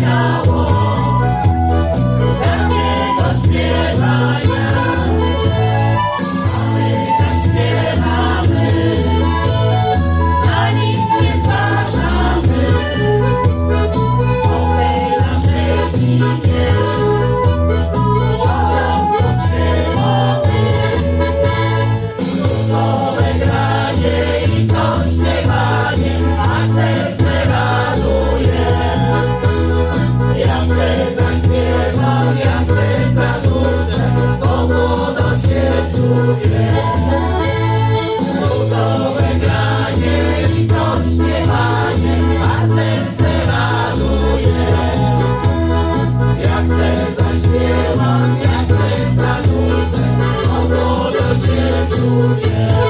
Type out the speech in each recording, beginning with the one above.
shall Jak chcę zaśpiewać, zaśpiewa, ja se zanudzę, bo młoda się czuje. Ludowe granie i to śpiewanie, a serce raduje. Jak se zaśpiewam, jak se zanudzę, bo młoda się czuje.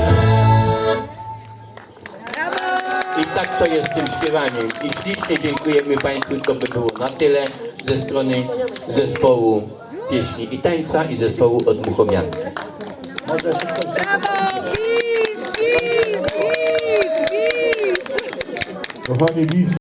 to jest tym śpiewaniem. I ślicznie dziękujemy Państwu, to by było na tyle ze strony zespołu pieśni i tańca i zespołu Odmuchowianki. Może szybko Brawo! Bis, bis, bis, bis! Kochani, bis